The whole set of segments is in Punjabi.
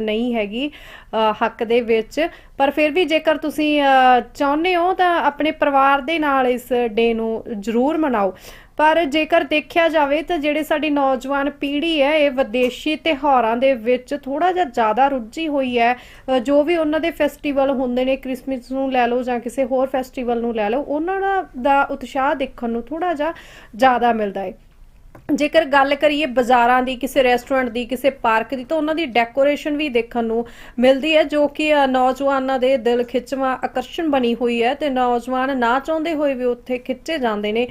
ਨਹੀਂ ਹੈਗੀ ਹੱਕ ਦੇ ਵਿੱਚ। ਪਰ ਫਿਰ ਵੀ ਜੇਕਰ ਤੁਸੀਂ ਚਾਹੁੰਦੇ ਹੋ ਤਾਂ ਆਪਣੇ ਪਰਿਵਾਰ ਦੇ ਨਾਲ ਇਸ ਡੇ ਨੂੰ ਜ਼ਰੂਰ ਮਨਾਓ। ਪਰ ਜੇਕਰ ਦੇਖਿਆ ਜਾਵੇ ਤਾਂ ਜਿਹੜੇ ਸਾਡੀ ਨੌਜਵਾਨ ਪੀੜ੍ਹੀ ਹੈ, ਇਹ ਵਿਦੇਸ਼ੀ ਤਿਉਹਾਰਾਂ ਦੇ ਵਿੱਚ ਥੋੜਾ ਜਿਹਾ ਜ਼ਿਆਦਾ ਰੁੱਝੀ ਹੋਈ ਹੈ। ਜੋ ਵੀ ਉਹਨਾਂ ਦੇ ਫੈਸਟੀਵਲ ਹੁੰਦੇ ਨੇ ਕ੍ਰਿਸਮਸ ਨੂੰ ਲੈ ਲਓ ਜਾਂ ਕਿਸੇ ਹੋਰ ਫੈਸਟੀਵਲ ਨੂੰ ਲੈ ਲਓ, ਉਹਨਾਂ ਦਾ- ਦਾ ਉਤਸ਼ਾਹ ਦੇਖਣ ਨੂੰ ਥੋੜਾ ਜਿਹਾ ਜ਼ਿਆਦਾ ਮਿਲਦਾ ਹੈ। ਜੇਕਰ ਗੱਲ ਕਰੀਏ ਬਾਜ਼ਾਰਾਂ ਦੀ, ਕਿਸੇ ਰੈਸਟੋਰੈਂਟ ਦੀ, ਕਿਸੇ ਪਾਰਕ ਦੀ, ਤਾਂ ਉਹਨਾਂ ਦੀ ਡੈਕੋਰੇਸ਼ਨ ਵੀ ਦੇਖਣ ਨੂੰ ਮਿਲਦੀ ਹੈ, ਜੋ ਕਿ ਨੌਜਵਾਨਾਂ ਦੇ ਦਿਲ ਖਿੱਚਵਾਂ ਆਕਰਸ਼ਣ ਬਣੀ ਹੋਈ ਹੈ ਤੇ ਨੌਜਵਾਨ ਨਾ ਚਾਹੁੰਦੇ ਹੋਏ ਵੀ ਉੱਥੇ ਖਿੱਚੇ ਜਾਂਦੇ ਨੇ।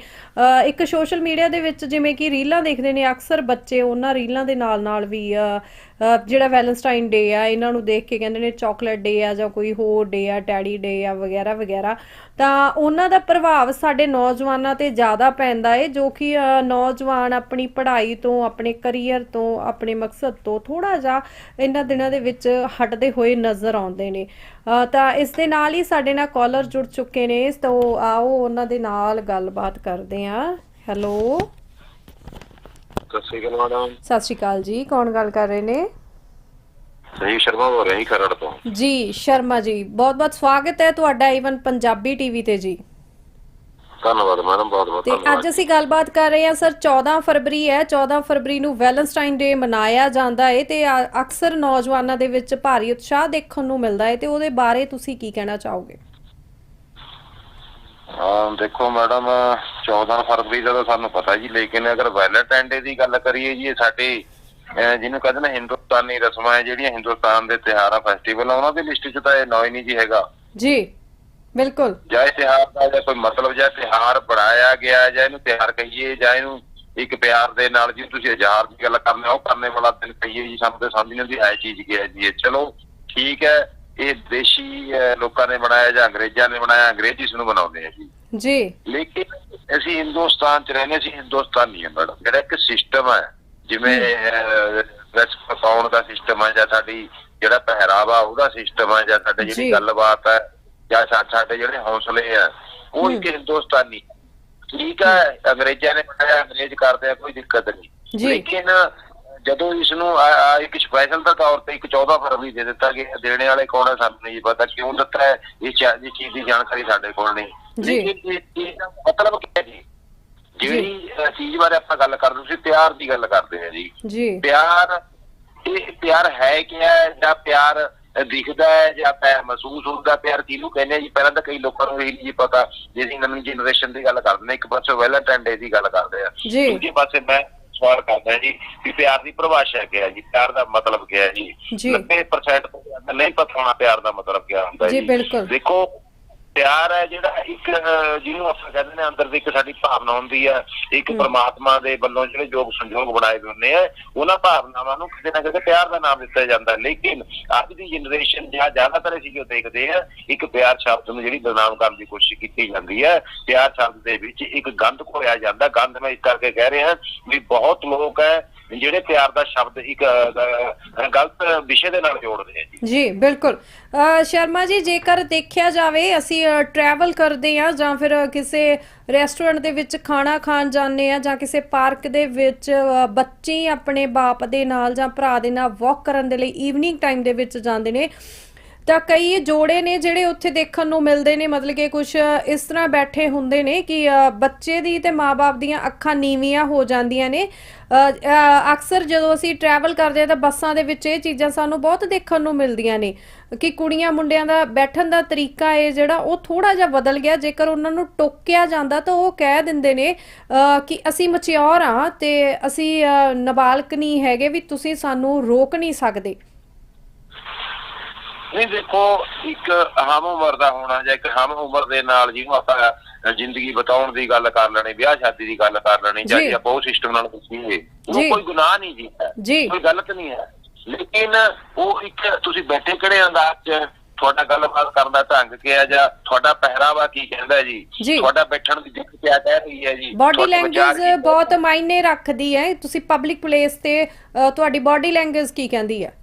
ਇੱਕ ਸੋਸ਼ਲ ਮੀਡੀਆ ਦੇ ਵਿੱਚ ਜਿਵੇਂ ਕਿ ਰੀਲਾਂ ਦੇਖਦੇ ਨੇ, ਅਕਸਰ ਬੱਚੇ ਉਹਨਾਂ ਰੀਲਾਂ ਦੇ ਨਾਲ ਨਾਲ ਵੀ ਜਿਹੜਾ ਵੈਲੈਂਟਾਈਨ ਡੇ ਆ, ਇਹਨਾਂ ਨੂੰ ਦੇਖ ਕੇ ਕਹਿੰਦੇ ਨੇ ਚਾਕਲੇਟ ਡੇ ਆ ਜਾਂ ਕੋਈ ਹੋਰ ਡੇ ਆ ਟੈਡੀ ਡੇ ਆ, ਵਗੈਰਾ ਵਗੈਰਾ। ਤਾਂ ਉਹਨਾਂ ਦਾ ਪ੍ਰਭਾਵ ਸਾਡੇ ਨੌਜਵਾਨਾਂ ਤੇ ਜ਼ਿਆਦਾ ਪੈਂਦਾ ਏ, ਜੋ ਕਿ ਨੌਜਵਾਨ ਆਪਣੀ ਪੜ੍ਹਾਈ ਤੋਂ, ਆਪਣੇ ਕੈਰੀਅਰ ਤੋਂ, ਆਪਣੇ ਮਕਸਦ ਤੋਂ ਥੋੜਾ ਜਿਹਾ ਇਹਨਾਂ ਦਿਨਾਂ ਦੇ ਵਿੱਚ ਹਟਦੇ ਹੋਏ ਨਜ਼ਰ ਆਉਂਦੇ ਨੇ। ਤਾਂ ਇਸ ਦੇ ਨਾਲ ਹੀ ਸਾਡੇ ਨਾਲ ਕਾਲਰ ਜੁੜ ਚੁੱਕੇ ਨੇ ਤਾਂ ਆਓ ਉਹਨਾਂ ਦੇ ਨਾਲ ਗੱਲਬਾਤ ਕਰਦੇ ਹਾਂ। ਹੈਲੋ ਸ਼੍ਰੀ ਅਕਾਲ ਮੈਡਮ। ਸਤਿ ਸ਼੍ਰੀ ਅਕਾਲ ਜੀ ਕੌਣ ਗੱਲ ਕਰ ਰਹੇ ਨੇ? ਸਹੀ ਸ਼ਰਮਾ ਹੋ ਰਹੀ ਖਰੜ ਤੋਂ। ਜੀ ਸ਼ਰਮਾ ਜੀ ਬਹੁਤ ਬਹੁਤ ਸਵਾਗਤ ਹੈ ਤੁਹਾਡਾ ਈਵਨ ਪੰਜਾਬੀ ਟੀਵੀ ਤੇ ਜੀ। ਧੰਨਵਾਦ ਮੈਡਮ ਬਹੁਤ ਬਹੁਤ ਤੇ ਅੱਜ ਅਸੀਂ ਗੱਲਬਾਤ ਕਰ ਰਹੇ ਹਾਂ ਸਰ 14 ਫਰਵਰੀ ਹੈ 14 ਫਰਵਰੀ ਨੂੰ ਵੈਲੈਂਟਾਈਨ ਡੇ ਮਨਾਇਆ ਜਾਂਦਾ ਹੈ ਤੇ ਅਕਸਰ ਨੌਜਵਾਨਾਂ ਦੇ ਵਿੱਚ ਭਾਰੀ ਉਤਸ਼ਾਹ ਦੇਖਣ ਨੂੰ ਮਿਲਦਾ ਹੈ ਤੇ ਉਹਦੇ ਬਾਰੇ ਤੁਸੀਂ ਕੀ ਕਹਿਣਾ ਚਾਹੋਗੇ? ਹਾਂ ਦੇਖੋ ਮੈਡਮ 14 ਫਰਵਰੀ ਦਾ ਤਾਂ ਸਾਨੂੰ ਪਤਾ ਜੀ ਲੇਕਿਨ ਅਗਰ ਵੈਲੈਂਟਾਈਨ ਡੇ ਦੀ ਗੱਲ ਕਰੀਏ ਜੀ ਇਹ ਸਾਡੇ ਜਿਹਨੂੰ ਕਹਿੰਦੇ ਨੇ ਹਿੰਦੁਸਤਾਨੀ ਰਸਮਾਂ ਹੈ ਜਿਹੜੀਆਂ ਹਿੰਦੁਸਤਾਨ ਦੇ ਤਿਉਹਾਰਾਂ ਫੈਸਟੀਵਲ ਆ ਉਹਨਾਂ ਦੀ ਲਿਸਟ 'ਚ ਤਾਂ ਇਹ ਨਾਂ ਹੀ ਨਹੀਂ ਜੀ ਹੈਗਾ। ਜੀ ਬਿਲਕੁਲ। ਜਾਂ ਇਹ ਤਿਉਹਾਰ ਦਾ ਜਾਂ ਕੋਈ ਮਤਲਬ ਜਾਂ ਤਿਉਹਾਰ ਬਣਾਇਆ ਗਿਆ ਜਾਂ ਇਹਨੂੰ ਤਿਉਹਾਰ ਕਹੀਏ ਜਾਂ ਇਹਨੂੰ ਇੱਕ ਪਿਆਰ ਦੇ ਨਾਲ ਜੀ ਤੁਸੀਂ ਹਜ਼ਾਰ ਦੀ ਗੱਲ ਕਰਨੇ ਉਹ ਕਰਨੇ ਵਾਲਾ ਦਿਨ ਕਹੀਏ ਜੀ ਸਾਨੂੰ ਤੇ ਸਮਝ ਨਹੀਂ ਆਉਂਦੀ ਐ ਚੀਜ਼ ਕੀ ਹੈ ਜੀ ਚਲੋ ਠੀਕ ਹੈ ਇਹ ਦੇਸ਼ੀ ਲੋਕਾਂ ਨੇ ਬਣਾਇਆ ਜਾਂ ਅੰਗਰੇਜ਼ਾਂ ਨੇ ਬਣਾਇਆ ਅੰਗਰੇਜ਼ੀ ਇਸ ਨੂੰ ਬਣਾਉਂਦੇ ਆ ਜੀ। ਜੀ। ਲੇਕਿਨ ਅਸੀਂ ਹਿੰਦੁਸਤਾਨ ਚ ਰਹਿੰਦੇ ਅਸੀਂ ਹਿੰਦੁਸਤਾਨੀ ਹਾਂ ਮੈਡਮ ਜਿਹੜਾ ਇੱਕ ਸਿਸਟਮ ਹੈ। ਜਿਵੇਂ ਵੈਸ ਪਾਉਣ ਦਾ ਸਿਸਟਮ ਹੈ ਜਾਂ ਸਾਡੀ ਜਿਹੜਾ ਪਹਿਰਾਵਾ ਉਹਦਾ ਸਿਸਟਮ ਹੈ ਜਾਂ ਸਾਡੇ। ਜਿਹੜੀ ਗੱਲਬਾਤ ਹੈ ਜਾਂ ਸਾ- ਸਾਡੇ ਜਿਹੜੇ ਹੌਸਲੇ ਆ ਉਹ ਇੱਕ ਹਿੰਦੁਸਤਾਨੀ। ਠੀਕ ਹੈ ਅੰਗਰੇਜ਼ਾਂ ਨੇ ਬਣਾਇਆ ਅੰਗਰੇਜ਼ ਕਰਦੇ ਆ ਕੋਈ ਦਿੱਕਤ। ਨਹੀਂ। ਲੇਕਿਨ ਜਦੋਂ ਇਸ ਨੂੰ ਇੱਕ ਸਪੈਸ਼ਲ ਦਾ ਤੌਰ ਤੇ ਇੱਕ 14 ਫਰਵਰੀ ਦੇ ਦਿੱਤਾ ਗਿਆ ਦੇਣੇ ਵਾਲੇ ਕੌਣ ਹੈ ਸਾਨੂੰ ਨਹੀਂ ਪਤਾ ਕਿਉਂ ਦਿੱਤਾ ਹੈ ਇਹ ਚੀਜ਼ ਦੀ ਜਾਣਕਾਰੀ ਸਾਡੇ ਕੋਲ ਨਹੀਂ। ਜੀ। ਲੇਕਿਨ ਇਹ ਇਹ ਦਾ ਮਤਲਬ ਕੀ ਹੈ ਜੀ? ਜਿਹੜੀ ਚੀਜ਼ ਬਾਰੇ ਆਪਾਂ ਗੱਲ ਕਰਦੇ ਸੀ ਪਿਆਰ ਦੀ ਗੱਲ ਕਰਦੇ ਹਾਂ ਜੀ। ਜੀ। ਪਿਆਰ ਇਹ ਪਿਆਰ ਹੈ ਕੀ ਹੈ? ਜਾਂ ਪਿਆਰ ਦਿਖਦਾ ਹੈ ਜਾਂ ਪਿਆਰ ਮਹਿਸੂਸ ਹੁੰਦਾ? ਪਿਆਰ ਕਿਹਨੂੰ ਕਹਿੰਦੇ ਆ ਜੀ? ਪਹਿਲਾਂ ਤਾਂ ਕਈ ਲੋਕਾਂ ਨੂੰ ਇਹ ਨਹੀਂ ਪਤਾ ਜੇ ਅਸੀਂ ਨਵੀਂ ਜਨਰੇਸ਼ਨ ਦੀ ਗੱਲ ਕਰਦੇ ਨੇ ਇੱਕ ਪਾਸੇ ਵੈਲੈਂਟਾਈਨ ਡੇ ਦੀ ਗੱਲ ਕਰਦੇ ਆ। ਦੂਜੇ ਪਾਸੇ ਮੈਂ ਸਵਾਲ ਕਰਦਾ ਜੀ ਕਿ ਪਿਆਰ ਦੀ ਪਰਿਭਾਸ਼ਾ ਕੀ ਹੈ ਜੀ? ਪਿਆਰ ਦਾ ਮਤਲਬ ਕੀ ਹੈ ਜੀ? ਜੀ। 90% ਤੋਂ ਨਹੀਂ ਪਤਾ ਹੋਣਾ ਪਿਆਰ ਦਾ ਮਤਲਬ ਕੀ ਹੁੰਦਾ ਜੀ। ਦੇਖੋ ਪਿਆਰ ਹੈ ਜਿਹੜਾ ਇੱਕ ਜਿਹਨੂੰ ਆਪਾਂ ਕਹਿੰਦੇ ਨੇ ਅੰਦਰ ਦੀ ਇੱਕ ਸਾਡੀ ਭਾਵਨਾ ਹੁੰਦੀ ਹੈ ਇੱਕ ਪ੍ਰਮਾਤਮਾ ਦੇ ਵੱਲੋਂ ਜਿਹੜੇ ਯੋਗ ਸੰਯੋਗ ਬਣਾਏ ਹੁੰਦੇ ਆ ਉਹਨਾਂ ਭਾਵਨਾਵਾਂ ਨੂੰ ਕਿਤੇ ਨਾ ਕਿਤੇ ਪਿਆਰ ਦਾ ਨਾਮ ਦਿੱਤਾ ਜਾਂਦਾ। ਲੇਕਿਨ ਅੱਜ ਦੀ ਜਨਰੇਸ਼ਨ ਜਾਂ ਜ਼ਿਆਦਾਤਰ ਅਸੀਂ ਜੋ ਦੇਖਦੇ ਆ ਇੱਕ ਪਿਆਰ ਸ਼ਬਦ ਨੂੰ ਜਿਹੜੀ ਬਦਨਾਮ ਕਰਨ ਦੀ ਕੋਸ਼ਿਸ਼ ਕੀਤੀ ਜਾਂਦੀ ਹੈ ਪਿਆਰ ਸ਼ਬਦ ਦੇ ਵਿੱਚ ਇੱਕ ਗੰਧ ਘੋਇਆ ਜਾਂਦਾ। ਗੰਧ ਮੈਂ ਇਸ ਕਰਕੇ ਕਹਿ ਰਿਹਾ ਵੀ ਬਹੁਤ ਲੋਕ ਹੈ ਜਿਹੜੇ ਪਿਆਰ ਦਾ ਸ਼ਬਦ ਇੱਕ ਗਲਤ ਵਿਸ਼ੇ ਦੇ ਨਾਲ ਜੋੜਦੇ ਆ ਜੀ। ਜੀ ਬਿਲਕੁਲ। ਸ਼ਰਮਾ ਜੀ ਜੇਕਰ ਦੇਖਿਆ ਜਾਵੇ ਅਸੀਂ ਟਰੈਵਲ ਕਰਦੇ ਆ ਜਾਂ ਫਿਰ ਕਿਸੇ ਰੈਸਟੋਰੈਂਟ ਦੇ ਵਿੱਚ ਖਾਣਾ ਖਾਣ ਜਾਂਦੇ ਆ ਜਾਂ ਕਿਸੇ ਪਾਰਕ ਦੇ ਵਿੱਚ ਬੱਚੇ ਆਪਣੇ ਬਾਪ ਦੇ ਨਾਲ ਜਾਂ ਭਰਾ ਦੇ ਨਾਲ ਵਾਕ ਕਰਨ ਦੇ ਲਈ ਈਵਨਿੰਗ ਟਾਈਮ ਦੇ ਵਿੱਚ ਜਾਂਦੇ ਨੇ। ਤਾਂ ਕਈ ਜੋੜੇ ਨੇ ਜਿਹੜੇ ਉੱਥੇ ਦੇਖਣ ਨੂੰ ਮਿਲਦੇ ਨੇ ਮਤਲਬ ਕਿ ਕੁਝ ਇਸ ਤਰ੍ਹਾਂ ਬੈਠੇ ਹੁੰਦੇ ਨੇ ਕਿ ਬੱਚੇ ਦੀ ਤੇ ਮਾਪੇ ਦੀਆਂ ਅੱਖਾਂ ਨੀਵੀਆਂ ਹੋ ਜਾਂਦੀਆਂ ਨੇ। ਅਕਸਰ ਜਦੋਂ ਅਸੀਂ ਟਰੈਵਲ ਕਰਦੇ ਹਾਂ ਤਾਂ ਬੱਸਾਂ ਦੇ ਵਿੱਚ ਇਹ ਚੀਜ਼ਾਂ ਸਾਨੂੰ ਬਹੁਤ ਦੇਖਣ ਨੂੰ ਮਿਲਦੀਆਂ ਨੇ ਕਿ ਕੁੜੀਆਂ ਮੁੰਡਿਆਂ ਦਾ ਬੈਠਣ ਦਾ ਤਰੀਕਾ ਹੈ ਜਿਹੜਾ ਉਹ ਥੋੜਾ ਜਿਹਾ ਬਦਲ ਗਿਆ। ਜੇਕਰ ਉਹਨਾਂ ਨੂੰ ਟੋਕਿਆ ਜਾਂਦਾ ਤਾਂ ਉਹ ਕਹਿ ਦਿੰਦੇ ਨੇ ਕਿ ਅਸੀਂ ਮਚਿਓਰ ਆ ਤੇ ਅਸੀਂ ਅ, ਨਾਬਾਲਗ ਨਹੀਂ ਹੈਗੇ ਵੀ ਤੁਸੀਂ ਸਾਨੂੰ ਰੋਕ ਨਹੀਂ ਸਕਦੇ। ਨਹੀਂ ਦੇਖੋ ਇੱਕ ਹਮ ਉਮਰ ਦਾ ਹੋਣਾ ਜਾਂ ਇੱਕ ਹਮ ਉਮਰ ਦੇ ਨਾਲ ਜਿਹਨੂੰ ਆਪਾਂ ਜ਼ਿੰਦਗੀ ਬਤਾਉਣ ਦੀ ਗੱਲ ਕਰ ਲੈਣੀ ਵਿਆਹ ਸ਼ਾਦੀ ਦੀ ਗੱਲ ਕਰ ਲੈਣੀ ਜਾਂ ਜੀ। ਉਹ ਸਿਸਟਮ ਨਾਲ ਪੁੱਛੀਏ ਉਹ। ਕੋਈ ਗੁਨਾਹ ਨਹੀਂ ਜੀ। ਕੋਈ ਗਲਤ ਨਹੀਂ ਹੈ। ਲੇਕਿਨ ਉਹ ਇੱਕ ਤੁਸੀਂ ਬੈਠੇ ਕਿਹੜੇ ਅੰਦਾਜ਼ 'ਚ ਤੁਹਾਡਾ ਗੱਲਬਾਤ ਕਰਨ ਦਾ ਢੰਗ ਕੀ ਹੈ ਜਾਂ ਤੁਹਾਡਾ ਪਹਿਰਾਵਾ ਕੀ ਕਹਿੰਦਾ ਜੀ। ਤੁਹਾਡਾ ਬੈਠਣ ਦੀ ਦਿੱਕ ਕਿਆ ਕਹਿ ਰਹੀ ਹੈ ਜੀ? ਬਾਡੀ ਲੈਂਗੁਏਜ ਬਹੁਤ ਮਾਇਨੇ ਰੱਖਦੀ ਹੈ। ਤੁਸੀਂ ਪਬਲਿਕ ਪਲੇਸ ਤੇ ਤੁਹਾਡੀ ਬਾਡੀ ਲੈਂਗੁਏਜ ਕੀ ਕਹਿੰਦੀ ਹੈ?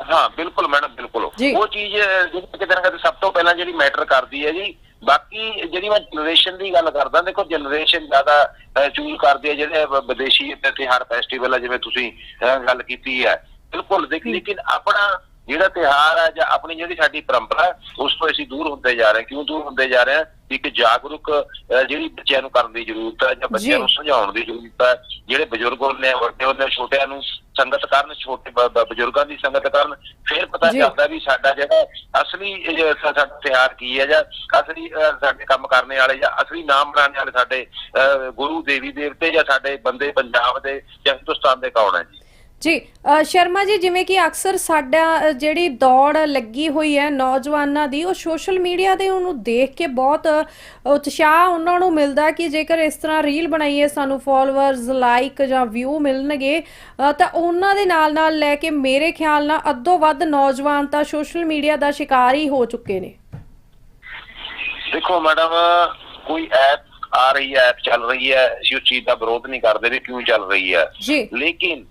ਹਾਂ ਬਿਲਕੁਲ ਮੈਡਮ ਬਿਲਕੁਲ। ਉਹ ਚੀਜ਼ ਜਿਹੜੀ ਕਿਤੇ ਨਾ ਕਿਤੇ ਸਭ ਤੋਂ ਪਹਿਲਾਂ ਜਿਹੜੀ ਮੈਟਰ ਕਰਦੀ ਹੈ ਜੀ ਬਾਕੀ ਜਿਹੜੀ ਮੈਂ ਜਨਰੇਸ਼ਨ ਦੀ ਗੱਲ ਕਰਦਾ ਦੇਖੋ ਜਨਰੇਸ਼ਨ ਜ਼ਿਆਦਾ ਚੂਜ਼ ਕਰਦੀ ਹੈ ਜਿਹੜੇ ਵਿਦੇਸ਼ੀ ਤੇ ਤਿਉਹਾਰ ਫੈਸਟੀਵਲ ਹੈ ਜਿਵੇਂ ਤੁਸੀਂ ਗੱਲ ਕੀਤੀ ਹੈ। ਬਿਲਕੁਲ ਦੇਖ ਲੇਕਿਨ ਆਪਣਾ ਜਿਹੜਾ ਤਿਉਹਾਰ ਹੈ ਜਾਂ ਆਪਣੀ ਜਿਹੜੀ ਸਾਡੀ ਪਰੰਪਰਾ ਉਸ ਤੋਂ ਅਸੀਂ ਦੂਰ ਹੁੰਦੇ ਜਾ ਰਹੇ ਹਾਂ। ਕਿਉਂ ਦੂਰ ਹੁੰਦੇ ਜਾ ਰਹੇ ਹਾਂ? ਇੱਕ ਜਾਗਰੂਕ ਜਿਹੜੀ ਬੱਚਿਆਂ ਨੂੰ ਕਰਨ ਦੀ ਜ਼ਰੂਰਤ ਹੈ ਜਾਂ ਬੱਚਿਆਂ। ਨੂੰ ਸਮਝਾਉਣ ਦੀ ਜ਼ਰੂਰਤ ਹੈ ਜਿਹੜੇ ਬਜ਼ੁਰਗ ਹੁੰਦੇ ਆ ਵੱਡੇ ਹੁੰਦੇ ਛੋਟਿਆਂ ਨੂੰ ਸੰਗਤ ਕਰਨ ਛੋਟੇ ਬਜ਼ੁਰਗਾਂ ਦੀ ਸੰਗਤ ਕਰਨ ਫਿਰ ਪਤਾ। ਚੱਲਦਾ ਵੀ ਸਾਡਾ ਜਿਹੜਾ ਅਸਲੀ ਸਾਡਾ ਤਿਉਹਾਰ ਕੀ ਹੈ ਜਾਂ ਅਸਲੀ ਸਾਡੇ ਕੰਮ ਕਰਨੇ ਵਾਲੇ ਜਾਂ ਅਸਲੀ ਨਾਮ ਬਣਾਉਣ ਵਾਲੇ ਸਾਡੇ ਗੁਰੂ ਦੇਵੀ ਦੇਵਤੇ ਜਾਂ ਸਾਡੇ ਬੰਦੇ ਪੰਜਾਬ ਦੇ ਜਾਂ ਹਿੰਦੁਸਤਾਨ ਦੇ ਕੌਣ ਹੈ ਜੀ ਜੀ ਸ਼ਰਮਾ ਜੀ ਜਿਵੇਂ ਕਿ ਅਕਸਰ ਸਾਡਾ ਜਿਹੜੀ ਦੌੜ ਲੱਗੀ ਹੋਈ ਹੈ ਨੌਜਵਾਨਾਂ ਦੀ ਉਹ ਸੋਸ਼ਲ ਮੀਡੀਆ ਤੇ ਉਹਨੂੰ ਦੇਖ ਕੇ ਬਹੁਤ ਉਤਸ਼ਾਹ ਉਹਨਾਂ ਨੂੰ ਮਿਲਦਾ ਕਿ ਜੇਕਰ ਇਸ ਤਰ੍ਹਾਂ ਰੀਲ ਬਣਾਈਏ ਸਾਨੂੰ ਫਾਲੋਅਰਸ ਲਾਈਕ ਜਾਂ ਵਿਊ ਮਿਲਣਗੇ ਤਾਂ ਉਹਨਾਂ ਦੇ ਨਾਲ ਨਾਲ ਲੈ ਕੇ ਮੇਰੇ ਖਿਆਲ ਨਾਲ ਅੱਧੋ ਵੱਧ ਨੌਜਵਾਨ ਤਾਂ ਸੋਸ਼ਲ ਮੀਡੀਆ ਦਾ ਸ਼ਿਕਾਰ ਹੀ ਹੋ ਚੁੱਕੇ ਨੇ। ਦੇਖੋ ਮੈਡਮ ਕੋਈ ਐਪ ਆ ਰਹੀ ਹੈ ਐਪ ਚੱਲ ਰਹੀ ਹੈ ਅਸੀਂ ਉਸ ਚੀਜ਼ ਦਾ ਵਿਰੋਧ ਨਹੀਂ ਕਰਦੇ ਵੀ ਕਿਉਂ ਚੱਲ ਰਹੀ ਹੈ। ਲੇਕਿਨ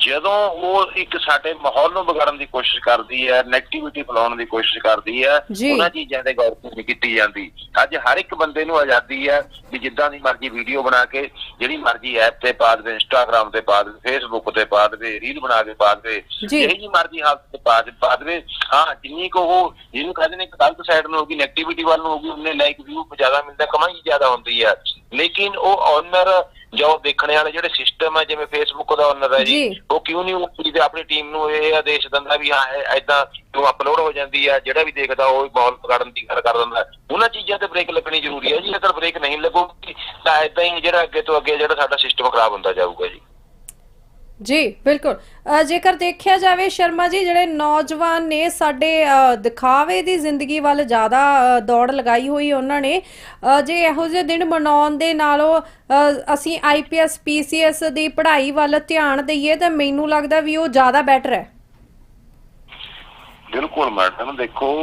ਜਦੋਂ ਉਹ ਇੱਕ ਸਾਡੇ ਮਾਹੌਲ ਨੂੰ ਵਿਗਾੜਨ ਦੀ ਕੋਸ਼ਿਸ਼ ਕਰਦੀ ਹੈ ਨੈਗੇਟਿਵਿਟੀ ਫੈਲਾਉਣ ਦੀ ਕੋਸ਼ਿਸ਼ ਕਰਦੀ ਹੈ। ਉਹਨਾਂ ਚੀਜ਼ਾਂ ਤੇ ਗੌਰ ਨਹੀਂ ਕੀਤੀ ਜਾਂਦੀ ਅੱਜ ਹਰ ਇੱਕ ਬੰਦੇ ਨੂੰ ਆਜ਼ਾਦੀ ਹੈ ਕਿ ਜਿੱਦਾਂ ਦੀ ਮਰਜ਼ੀ ਵੀਡੀਓ ਬਣਾ ਕੇ ਜਿਹੜੀ ਮਰਜ਼ੀ ਐਪ ਤੇ ਪਾ ਦੇਵੇ ਇੰਸਟਾਗ੍ਰam ਤੇ ਪਾ ਦੇਵੇ ਫੇਸਬੁੱਕ ਤੇ ਪਾ ਦੇਵੇ ਰੀਲ ਬਣਾ ਕੇ ਪਾ ਦੇਵੇ। ਜਿਹੜੀ ਜੀ ਮਰਜ਼ੀ ਹਾਲਤ ਤੇ ਪਾ ਦੇ ਪਾ ਦੇਵੇ ਹਾਂ ਜਿੰਨੀ ਕੋ ਉਹ ਜਿਹਨੂੰ ਕਹਿੰਦੇ ਨੇ ਗਲਤ ਸਾਈਡ ਨੂੰ ਹੋਗੀ ਨੈਗੇਟਿਵਿਟੀ ਵੱਲ ਨੂੰ ਹੋਗੀ ਉਹਨੇ ਲਾਈਕ ਵਿਊ ਜ਼ਿਆਦਾ ਮਿਲਦਾ ਕਮਾਈ ਜ਼ਿਆਦਾ ਹੁੰਦੀ ਹੈ ਲੇਕਿਨ ਉਹ ਓਨਰ ਜੋ ਦੇਖਣੇ ਵਾਲੇ ਜਿਹੜੇ ਸਿਸਟਮ ਹੈ ਜਿਵੇਂ ਫੇਸਬੁੱਕ ਦਾ ਓਨਰ ਹੈ ਜੀ ਜੀ। ਉਹ ਕਿਉਂ ਨਹੀਂ ਉਹ ਤੇ ਆਪਣੀ ਟੀਮ ਨੂੰ ਇਹ ਆਦੇਸ਼ ਦਿੰਦਾ ਵੀ ਹਾਂ ਐਦਾਂ ਕਿਉਂ ਅਪਲੋਡ ਹੋ ਜਾਂਦੀ ਹੈ ਜਿਹੜਾ ਵੀ ਦੇਖਦਾ ਉਹ ਮਾਹੌਲ ਵਿਗਾੜਨ ਦੀ ਗੱਲ ਕਰ ਦਿੰਦਾ ਉਹਨਾਂ ਚੀਜ਼ਾਂ ਤੇ ਬ੍ਰੇਕ ਲੱਗਣੀ ਜ਼ਰੂਰੀ ਹੈ ਜੀ ਅਗਰ ਬ੍ਰੇਕ ਨਹੀਂ ਲੱਗੂਗੀ ਤਾਂ ਐਦਾਂ ਹੀ ਜਿਹੜਾ ਅੱਗੇ ਤੋਂ ਅੱਗੇ ਜਿਹੜਾ ਸਾਡਾ ਸਿਸਟਮ ਖਰਾਬ ਹੁੰਦਾ ਜਾਊਗਾ ਜੀ ਜੀ ਬਿਲਕੁਲ। ਅ, ਜੇਕਰ ਦੇਖਿਆ ਜਾਵੇ ਸ਼ਰਮਾ ਜੀ ਜਿਹੜੇ ਨੌਜਵਾਨ ਨੇ ਸਾਡੇ ਦਿਖਾਵੇ ਦੀ ਜ਼ਿੰਦਗੀ ਵੱਲ ਜ਼ਿਆਦਾ ਦੌੜ ਲਗਾਈ ਹੋਈ ਉਹਨਾਂ ਨੇ ਜੇ ਇਹੋ ਜਿਹੇ ਦਿਨ ਮਨਾਉਣ ਦੇ ਨਾਲੋਂ ਅਸੀਂ ਆਈਪੀਐਸ ਪੀਸੀਐਸ ਦੀ ਪੜ੍ਹਾਈ ਵੱਲ ਧਿਆਨ ਦਈਏ ਤਾਂ ਮੈਨੂੰ ਲੱਗਦਾ ਵੀ ਉਹ ਜ਼ਿਆਦਾ ਬੈਟਰ ਹੈ। ਬਿਲਕੁਲ ਮੈਡਮ ਦੇਖੋ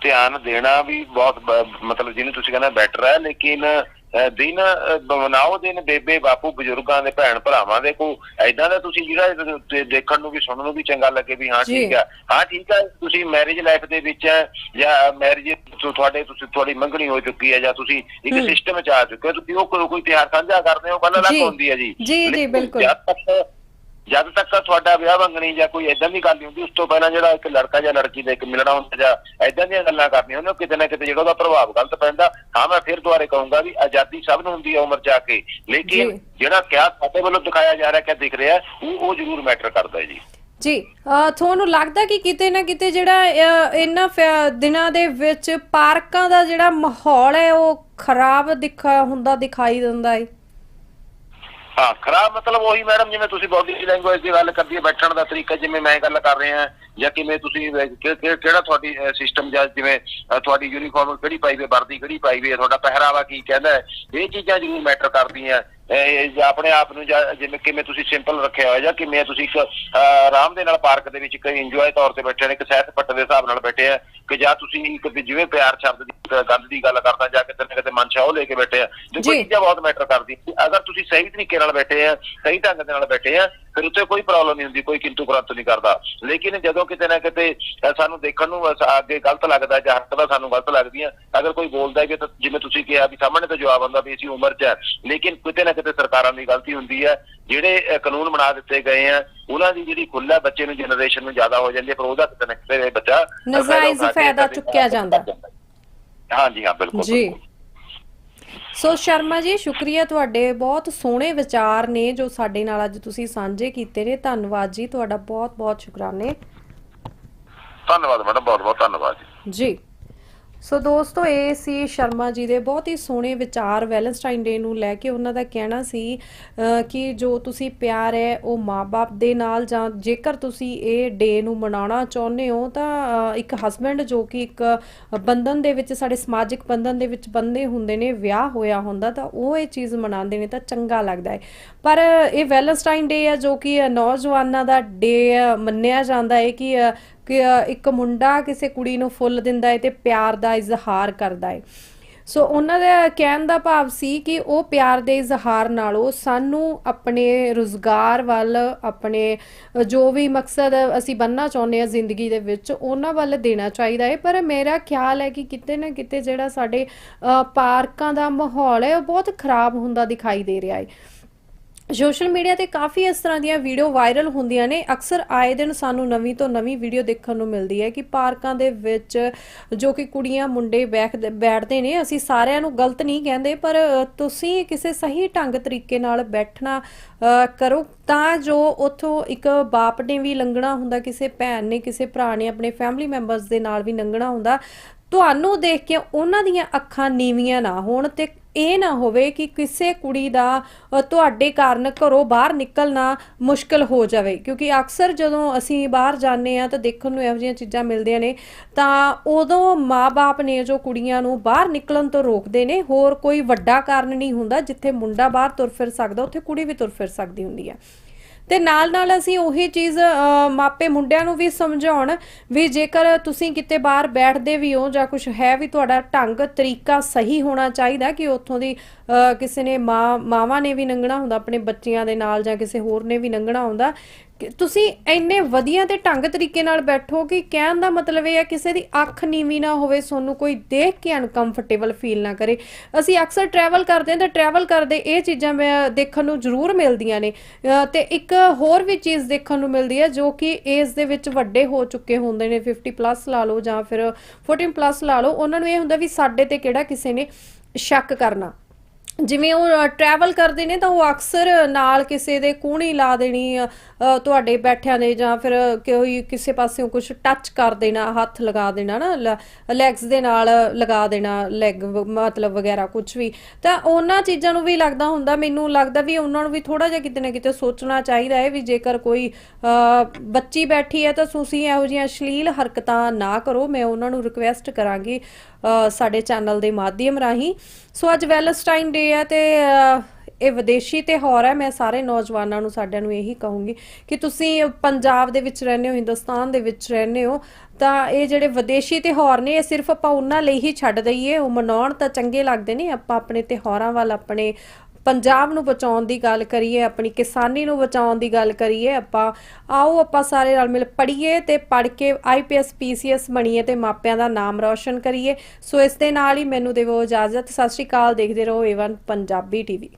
ਧਿਆਨ ਦੇਣਾ ਵੀ ਬਹੁਤ ਮਤਲਬ ਜਿਹਨੂੰ ਤੁਸੀਂ ਕਹਿੰਦਾ ਬੈਟਰ ਹੈ ਲੇਕਿਨ ਦਿਨ ਮਨਾਓ ਦਿਨ ਬੇਬੇ ਬਾਪੂ ਬਜ਼ੁਰਗਾਂ ਦੇ ਭੈਣ ਭਰਾਵਾਂ ਦੇ ਕੋ ਐਦਾਂ ਦਾ ਤੁਸੀਂ ਜਿਹੜਾ ਦੇਖਣ ਨੂੰ ਵੀ ਸੁਣਨ ਨੂੰ ਵੀ ਚੰਗਾ ਲੱਗੇ ਵੀ ਹਾਂ। ਠੀਕ ਹੈ ਹਾਂ ਠੀਕ ਹੈ ਤੁਸੀਂ ਮੈਰਿਜ ਲਾਈਫ ਦੇ ਵਿੱਚ ਹੈ ਜਾਂ ਮੈਰਿਜ ਤੁਹਾਡੇ ਤੁਸੀਂ ਤੁਹਾਡੀ ਮੰਗਣੀ ਹੋ ਚੁੱਕੀ ਹੈ ਜਾਂ ਤੁਸੀਂ ਇੱਕ। ਸਿਸਟਮ ਚ ਆ ਚੁੱਕੇ ਹੋ ਤੁਸੀਂ ਉਹ ਕੋਈ ਤਿਉਹਾਰ ਸਾਂਝਾ ਕਰਦੇ ਹੋ ਗੱਲ ਅਲੱਗ। ਹੁੰਦੀ ਹੈ ਜੀ ਜੀ, ਜੀ, ਬਿਲਕੁਲ। ਜਦ ਤੱਕ ਜਦ ਤੱਕ ਤੁਹਾਡਾ ਵਿਆਹ ਮੰਗਣੀ ਜਾਂ ਕੋਈ ਏਦਾਂ ਦੀ ਗੱਲ ਨਹੀਂ ਹੁੰਦੀ ਉਸ ਤੋਂ ਪਹਿਲਾਂ ਜਿਹੜਾ ਇੱਕ ਲੜਕਾ ਜਾਂ ਲੜਕੀ ਦਾ ਇੱਕ ਮਿਲਣਾ ਹੁੰਦਾ ਜਾਂ ਏਦਾਂ ਦੀਆਂ ਗੱਲਾਂ ਕਰਨੀਆਂ ਉਹਨਾਂ ਕਿਤੇ ਨਾ ਕਿਤੇ ਜਿਹੜਾ ਉਹਦਾ ਪ੍ਰਭਾਵ ਗਲਤ ਪੈਂਦਾ। ਹਾਂ ਮੈਂ ਫਿਰ ਦੁਬਾਰੇ ਕਹੂੰਗਾ ਵੀ ਆਜ਼ਾਦੀ ਸਭ ਨੂੰ ਹੁੰਦੀ ਹੈ ਉਮਰ ਆ ਕੇ ਲੇਕਿਨ ਜੀ। ਜਿਹੜਾ ਕਿਆ ਸਾਡੇ ਵੱਲੋਂ ਦਿਖਾਇਆ ਜਾ ਰਿਹਾ ਕਿ ਦਿਖ ਰਿਹਾ ਉਹ ਉਹ ਜ਼ਰੂਰ ਮੈਟਰ ਕਰਦਾ ਹੈ ਜੀ। ਜੀ ਤੁਹਾਨੂੰ ਲੱਗਦਾ ਕਿ ਕਿਤੇ ਨਾ ਕਿਤੇ ਜਿਹੜਾ ਇਹਨਾਂ ਦਿਨਾਂ ਦੇ ਵਿੱਚ ਪਾਰਕਾਂ ਦਾ ਜਿਹੜਾ ਮਾਹੌਲ ਹੈ ਉਹ ਖਰਾਬ ਦਿਖਾ ਹੁੰਦਾ ਦਿਖਾਈ ਦਿੰਦਾ ਹੈ? ਹਾਂ, ਖਰਾਬ ਮਤਲਬ ਉਹੀ ਮੈਡਮ ਜਿਵੇਂ ਤੁਸੀਂ ਬੋਡੀ ਲੈਂਗੁਏਜ ਦੀ ਗੱਲ ਕਰਦੀ ਹੈ, ਬੈਠਣ ਦਾ ਤਰੀਕਾ ਜਿਵੇਂ ਮੈਂ ਗੱਲ ਕਰ ਰਿਹਾ ਜਾਂ ਕਿਵੇਂ ਤੁਸੀਂ ਕਿਹੜਾ ਤੁਹਾਡੀ ਸਿਸਟਮ ਜਾਂ ਜਿਵੇਂ ਤੁਹਾਡੀ ਯੂਨੀਫਾਰਮ ਕਿਹੜੀ ਪਾਈ ਹੋਈ ਵਰਦੀ ਕਿਹੜੀ ਪਾਈ ਹੋਈ ਹੈ, ਤੁਹਾਡਾ ਪਹਿਰਾਵਾ ਕੀ ਕਹਿੰਦਾ ਇਹ ਚੀਜ਼ਾਂ ਜ਼ਰੂਰ ਮੈਟਰ ਕਰਦੀਆਂ। ਆਪਣੇ ਆਪ ਨੂੰ ਜਿਵੇਂ ਕਿਵੇਂ ਤੁਸੀਂ ਸਿੰਪਲ ਰੱਖਿਆ ਹੋਇਆ ਜਾਂ ਕਿਵੇਂ ਤੁਸੀਂ ਇੱਕ ਆਰਾਮ ਦੇ ਨਾਲ ਪਾਰਕ ਦੇ ਵਿੱਚ ਕੋਈ ਇੰਜੋਏ ਤੌਰ ਤੇ ਬੈਠੇ ਨੇ ਇੱਕ ਸੈਰ ਸਪੱਟ ਦੇ ਹਿਸਾਬ ਨਾਲ ਬੈਠੇ ਆ ਕਿ ਜਾਂ ਤੁਸੀਂ ਇੱਕ ਜਿਵੇਂ ਪਿਆਰ ਸ਼ਬਦ ਦੀ ਗੱਲ ਦੀ ਗੱਲ ਕਰਦਾ ਜਾਂ ਕਿਤੇ ਨਾ ਕਿਤੇ ਮਨ ਚਾਹ ਉਹ ਲੈ ਕੇ ਬੈਠੇ ਆ ਜੀ। ਚੀਜ਼ਾਂ ਬਹੁਤ ਮੈਟਰ ਕਰਦੀ ਅਗਰ ਤੁਸੀਂ ਸਹੀ ਤਰੀਕੇ ਨਾਲ ਬੈਠੇ ਆ ਸਹੀ ਢੰਗ ਦੇ ਨਾਲ ਬੈਠੇ ਆ ਫਿਰ ਉੱਤੇ ਕੋਈ ਪ੍ਰੋਬਲਮ ਨਹੀਂ ਹੁੰਦੀ ਕੋਈ ਕਿੰਤੂ ਪ੍ਰੰਤੂ ਨਹੀਂ ਕਰਦਾ ਲੇਕਿਨ ਜਦੋਂ ਕਿਤੇ ਨਾ ਕਿਤੇ ਸਾਨੂੰ ਦੇਖਣ ਨੂੰ ਅੱਗੇ ਗਲਤ ਲੱਗਦਾ ਜਾਂ ਹਰਕਤਾਂ ਸਾਨੂੰ ਗਲਤ ਲੱਗਦੀਆਂ ਅਗਰ ਕੋਈ ਬੋਲਦਾ ਤਾਂ ਜਿਵੇਂ ਤੁਸੀਂ ਕਿਹਾ ਵੀ ਸਾਹਮਣੇ ਤੋਂ ਜਵਾਬ ਆਉਂਦਾ ਵੀ ਅਸੀਂ ਉਮਰ 'ਚ ਹੈ ਲੇਕਿਨ ਕਿਤੇ ਨਾ ਕਿਤੇ ਸਰਕਾਰਾਂ ਦੀ ਗਲਤੀ ਹੁੰਦੀ ਹੈ ਜਿਹੜੇ ਕਾਨੂੰਨ ਬਣਾ ਦਿੱਤੇ ਗਏ ਆ ਉਹਨਾਂ ਦੀ ਜਿਹੜੀ ਖੁੱਲਾ ਬੱਚੇ ਨੂੰ ਜਨਰੇਸ਼ਨ ਨੂੰ ਜ਼ਿਆਦਾ ਹੋ ਜਾਂਦੀ ਹੈ ਪਰ ਉਹਦਾ ਕਿਤੇ ਨਾ ਕਿਤੇ ਬੱਚਾ ਨਜਾਇਜ਼ ਕੇ ਫਾਇਦਾ ਚੁੱਕਿਆ ਜਾਂਦਾ। ਹਾਂਜੀ ਹਾਂ ਬਿਲਕੁਲ ਜੀ। ਸੋ ਸ਼ਰਮਾ ਜੀ ਸ਼ੁਕਰੀਆ ਤੁਹਾਡੇ ਬਹੁਤ ਸੋਹਣੇ ਵਿਚਾਰ ਨੇ ਜੋ ਸਾਡੇ ਨਾਲ ਅੱਜ ਤੁਸੀਂ ਸਾਂਝੇ ਕੀਤੇ ਨੇ। ਧੰਨਵਾਦ ਜੀ ਤੁਹਾਡਾ ਬਹੁਤ ਬਹੁਤ ਸ਼ੁਕਰਾਨੇ। ਧੰਨਵਾਦ ਮੈਡਮ ਬਹੁਤ ਬਹੁਤ ਧੰਨਵਾਦ ਜੀ। ਜੀ। ਸੋ ਦੋਸਤੋ, ਇਹ ਸੀ ਸ਼ਰਮਾ ਜੀ ਦੇ ਬਹੁਤ ਹੀ ਸੋਹਣੇ ਵਿਚਾਰ ਵੈਲੈਂਟਾਈਨ ਡੇ ਨੂੰ ਲੈ ਕੇ। ਉਹਨਾਂ ਦਾ ਕਹਿਣਾ ਸੀ ਕਿ ਜੋ ਤੁਸੀਂ ਪਿਆਰ ਹੈ, ਉਹ ਮਾਪੇ ਦੇ ਨਾਲ ਜਾਂ ਜੇਕਰ ਤੁਸੀਂ ਇਹ ਡੇ ਨੂੰ ਮਨਾਉਣਾ ਚਾਹੁੰਦੇ ਹੋ, ਤਾਂ ਇੱਕ ਹਸਬੰਡ ਜੋ ਕਿ ਇੱਕ ਬੰਧਨ ਦੇ ਵਿੱਚ, ਸਾਡੇ ਸਮਾਜਿਕ ਬੰਧਨ ਦੇ ਵਿੱਚ ਬੰਦੇ ਹੁੰਦੇ ਨੇ, ਵਿਆਹ ਹੋਇਆ ਹੁੰਦਾ, ਤਾਂ ਉਹ ਇਹ ਚੀਜ਼ ਮਨਾਉਂਦੇ ਨੇ ਤਾਂ ਚੰਗਾ ਲੱਗਦਾ ਹੈ। ਪਰ ਇਹ ਵੈਲੈਂਟਾਈਨ ਡੇ ਹੈ ਜੋ ਕਿ ਨੌਜਵਾਨਾਂ ਦਾ ਡੇ ਮੰਨਿਆ ਜਾਂਦਾ ਹੈ ਕਿ ਕਿ ਇੱਕ ਮੁੰਡਾ ਕਿਸੇ ਕੁੜੀ ਨੂੰ ਫੁੱਲ ਦਿੰਦਾ ਹੈ ਤੇ ਪਿਆਰ ਦਾ ਇਜ਼ਹਾਰ ਕਰਦਾ ਹੈ ਸੋ ਉਹਨਾਂ ਦਾ ਕਹਿਣ ਦਾ ਭਾਵ ਸੀ ਕਿ ਉਹ ਪਿਆਰ ਦੇ ਇਜ਼ਹਾਰ ਨਾਲੋਂ ਸਾਨੂੰ ਆਪਣੇ ਰੁਜ਼ਗਾਰ ਵੱਲ, ਆਪਣੇ ਜੋ ਵੀ ਮਕਸਦ ਅਸੀਂ ਬੰਨਣਾ ਚਾਹੁੰਦੇ ਹਾਂ ਜ਼ਿੰਦਗੀ ਦੇ ਵਿੱਚ, ਉਹਨਾਂ ਵੱਲ ਦੇਣਾ ਚਾਹੀਦਾ ਹੈ ਪਰ ਮੇਰਾ ਖਿਆਲ ਹੈ ਕਿ ਕਿਤੇ ਨਾ ਕਿਤੇ ਜਿਹੜਾ ਸਾਡੇ ਪਾਰਕਾਂ ਦਾ ਮਾਹੌਲ ਹੈ, ਉਹ ਬਹੁਤ ਖਰਾਬ ਹੁੰਦਾ ਦਿਖਾਈ ਦੇ ਰਿਹਾ ਹੈ ਸੋਸ਼ਲ ਮੀਡੀਆ ਤੇ ਕਾਫੀ ਇਸ ਤਰ੍ਹਾਂ ਦੀਆਂ ਵੀਡੀਓ ਵਾਇਰਲ ਹੁੰਦੀਆਂ ਨੇ। ਅਕਸਰ ਆਏ ਦਿਨ ਸਾਨੂੰ ਨਵੀਂ ਤੋਂ ਨਵੀਂ ਵੀਡੀਓ ਦੇਖਣ ਨੂੰ ਮਿਲਦੀ ਹੈ ਕਿ ਪਾਰਕਾਂ ਦੇ ਵਿੱਚ ਜੋ ਕਿ ਕੁੜੀਆਂ, ਮੁੰਡੇ ਬੈਠ- ਬੈਠਦੇ ਨੇ, ਅਸੀਂ ਸਾਰਿਆਂ ਨੂੰ ਗਲਤ ਨਹੀਂ ਕਹਿੰਦੇ, ਪਰ ਤੁਸੀਂ ਕਿਸੇ ਸਹੀ ਢੰਗ ਤਰੀਕੇ ਨਾਲ ਬੈਠਣਾ ਕਰੋ ਤਾਂ ਜੋ ਉਥੋਂ ਇੱਕ ਬਾਪ ਨੇ ਵੀ ਲੰਘਣਾ ਹੁੰਦਾ, ਕਿਸੇ ਭੈਣ ਨੇ, ਕਿਸੇ ਭਰਾ ਨੇ, ਆਪਣੇ ਫੈਮਿਲੀ ਮੈਂਬਰਸ ਦੇ ਨਾਲ ਵੀ ਲੰਘਣਾ ਹੁੰਦਾ। ਤੁਹਾਨੂੰ ਦੇਖ ਕੇ ਉਹਨਾਂ ਦੀਆਂ ਅੱਖਾਂ ਨੀਵੀਆਂ ਨਾ ਹੋਣ ਤੇ ਇਹ ਨਾ ਹੋਵੇ ਕਿ ਕਿਸੇ ਕੁੜੀ ਦਾ ਤੁਹਾਡੇ ਕਾਰਨ ਘਰੋਂ ਬਾਹਰ ਨਿਕਲਣਾ ਮੁਸ਼ਕਲ ਹੋ ਜਾਵੇ। ਕਿਉਂਕਿ ਅਕਸਰ ਜਦੋਂ ਅਸੀਂ ਬਾਹਰ ਜਾਂਦੇ ਆ ਤਾਂ ਦੇਖਣ ਨੂੰ ਇਹੋ ਜਿਹੀਆਂ ਚੀਜ਼ਾਂ ਮਿਲਦੀਆਂ ਨੇ, ਤਾਂ ਉਦੋਂ ਮਾਪੇ ਨੇ ਜੋ ਕੁੜੀਆਂ ਨੂੰ ਬਾਹਰ ਨਿਕਲਣ ਤੋਂ ਰੋਕਦੇ ਨੇ, ਹੋਰ ਕੋਈ ਵੱਡਾ ਕਾਰਨ ਨਹੀਂ ਹੁੰਦਾ ਜਿੱਥੇ ਮੁੰਡਾ ਬਾਹਰ ਤੁਰ ਫਿਰ ਸਕਦਾ, ਉੱਥੇ ਕੁੜੀ ਵੀ ਤੁਰ ਫਿਰ ਸਕਦੀ ਹੁੰਦੀ ਆ। ਤੇ ਨਾਲ ਨਾਲ ਅਸੀਂ ਉਹੀ ਚੀਜ਼ ਮਾਪੇ ਮੁੰਡਿਆਂ ਨੂੰ ਵੀ ਸਮਝਾਉਣ ਵੀ ਜੇਕਰ ਤੁਸੀਂ ਕਿਤੇ ਬਾਹਰ ਬੈਠਦੇ ਵੀ ਹੋ ਜਾਂ ਕੁਝ ਹੈ ਵੀ ਤੁਹਾਡਾ ਢੰਗ, ਤਰੀਕਾ ਸਹੀ ਹੋਣਾ ਚਾਹੀਦਾ ਕਿ ਉੱਥੋਂ ਦੀ ਕਿਸੇ ਨੇ ਮਾਂ, ਮਾਵਾਂ ਨੇ ਵੀ ਲੰਘਣਾ ਹੁੰਦਾ, ਆਪਣੇ ਬੱਚਿਆਂ ਦੇ ਨਾਲ ਜਾਂ ਕਿਸੇ ਹੋਰ ਨੇ ਵੀ ਲੰਘਣਾ ਹੁੰਦਾ ਤੁਸੀਂ ਇੰਨੇ ਵਧੀਆ ਤੇ ਢੰਗ ਤਰੀਕੇ ਨਾਲ ਬੈਠੋ ਕਿ ਕਹਿਣ ਦਾ ਮਤਲਬ ਇਹ ਹੈ ਕਿਸੇ ਦੀ ਅੱਖ ਨੀਵੀਂ ਨਾ ਹੋਵੇ ਤੁਹਾਨੂੰ ਕੋਈ ਦੇਖ ਕੇ ਅਨਕੰਫਰਟੇਬਲ ਫੀਲ ਨਾ ਕਰੇ। ਅਸੀਂ ਅਕਸਰ ਟਰੈਵਲ ਕਰਦੇ ਹਾਂ ਤਾਂ ਟਰੈਵਲ ਕਰਦੇ ਇਹ ਚੀਜ਼ਾਂ ਮੈਂ ਦੇਖਣ ਨੂੰ ਜ਼ਰੂਰ ਮਿਲਦੀਆਂ ਨੇ। ਅ, ਤੇ ਇੱਕ ਹੋਰ ਵੀ ਚੀਜ਼ ਦੇਖਣ ਨੂੰ ਮਿਲਦੀ ਹੈ ਜੋ ਕਿ ਏਜ ਦੇ ਵਿੱਚ ਵੱਡੇ ਹੋ ਚੁੱਕੇ ਹੁੰਦੇ ਨੇ 50 ਪਲੱਸ ਲਾ ਲਓ ਜਾਂ ਫਿਰ 14 ਪਲੱਸ ਲਾ ਲਓ ਉਹਨਾਂ ਨੂੰ ਇਹ ਹੁੰਦਾ ਵੀ ਸਾਡੇ ਤੇ ਕਿਹੜਾ ਕਿਸੇ ਨੇ ਸ਼ੱਕ ਕਰਨਾ। ਜਿਵੇਂ ਉਹ ਟਰੈਵਲ ਕਰਦੇ ਨੇ ਤਾਂ ਉਹ ਅਕਸਰ ਨਾਲ ਕਿਸੇ ਦੇ ਕੂਣੀ ਲਾ ਦੇਣੀ ਤੁਹਾਡੇ ਬੈਠਿਆਂ ਦੇ ਜਾਂ ਫਿਰ ਕੋਈ ਕਿਸੇ ਪਾਸਿਓਂ ਕੁਝ ਟੱਚ ਕਰ ਦੇਣਾ, ਹੱਥ ਲਗਾ ਦੇਣਾ ਨਾ ਲੈਗਸ ਦੇ ਨਾਲ ਲਗਾ ਦੇਣਾ ਲੈਗ ਮਤਲਬ ਵਗੈਰਾ ਕੁਝ ਵੀ। ਤਾਂ ਉਹਨਾਂ ਚੀਜ਼ਾਂ ਨੂੰ ਵੀ ਲੱਗਦਾ ਹੁੰਦਾ, ਮੈਨੂੰ ਲੱਗਦਾ ਵੀ ਉਹਨਾਂ ਨੂੰ ਵੀ ਥੋੜਾ ਜਿਹਾ ਕਿਤੇ ਨਾ ਕਿਤੇ ਸੋਚਣਾ ਚਾਹੀਦਾ ਹੈ ਵੀ ਜੇਕਰ ਕੋਈ ਬੱਚੀ ਬੈਠੀ ਹੈ ਤਾਂ ਤੁਸੀਂ ਇਹੋ ਜਿਹੀਆਂ ਅਸ਼ਲੀਲ ਹਰਕਤਾਂ ਨਾ ਕਰੋ, ਮੈਂ ਉਹਨਾਂ ਨੂੰ ਰਿਕਵੈਸਟ ਕਰਾਂਗੀ। ਸਾਡੇ ਚੈਨਲ ਦੇ ਮਾਧਿਅਮ ਰਾਹੀਂ। ਸੋ ਅੱਜ ਵੈਲੈਂਟਾਈਨ ਡੇ ਹੈ ਤੇ ਇਹ ਵਿਦੇਸ਼ੀ ਤਿਉਹਾਰ ਹੈ। ਮੈਂ ਸਾਰੇ ਨੌਜਵਾਨਾਂ ਨੂੰ, ਸਾਡਿਆਂ ਨੂੰ ਇਹੀ ਕਹੂੰਗੀ ਕਿ ਤੁਸੀਂ ਪੰਜਾਬ ਦੇ ਵਿੱਚ ਰਹਿੰਦੇ ਹੋ, ਹਿੰਦੁਸਤਾਨ ਦੇ ਵਿੱਚ ਰਹਿੰਦੇ ਹੋ, ਤਾਂ ਇਹ ਜਿਹੜੇ ਵਿਦੇਸ਼ੀ ਤਿਉਹਾਰ ਨੇ, ਇਹ ਸਿਰਫ ਆਪਾਂ ਉਹਨਾਂ ਲਈ ਹੀ ਛੱਡ ਦਈਏ। ਉਹ ਮਨਾਉਣ ਤਾਂ ਚੰਗੇ ਲੱਗਦੇ ਨੇ। ਆਪਾਂ ਆਪਣੇ ਤਿਉਹਾਰਾਂ ਵੱਲ, ਆਪਣੇ ਪੰਜਾਬ ਨੂੰ ਬਚਾਉਣ ਦੀ ਗੱਲ ਕਰੀਏ, ਆਪਣੀ ਕਿਸਾਨੀ ਨੂੰ ਬਚਾਉਣ ਦੀ ਗੱਲ ਕਰੀਏ, ਆਪਾਂ ਆਓ ਆਪਾਂ ਸਾਰੇ ਰਲ ਮਿਲ ਪੜ੍ਹੀਏ ਤੇ ਪੜ੍ਹ ਕੇ ਆਈਪੀਐਸ ਪੀਸੀਐਸ ਬਣੀਏ ਤੇ ਮਾਪਿਆਂ ਦਾ ਨਾਮ ਰੌਸ਼ਨ ਕਰੀਏ। ਸੋ ਇਸ ਦੇ ਨਾਲ ਹੀ ਮੈਨੂੰ ਦੇਵੋ ਇਜਾਜ਼ਤ। ਸਤਿ ਸ਼੍ਰੀ ਅਕਾਲ, ਦੇਖਦੇ ਰਹੋ ਏਵਨ ਪੰਜਾਬੀ ਟੀਵੀ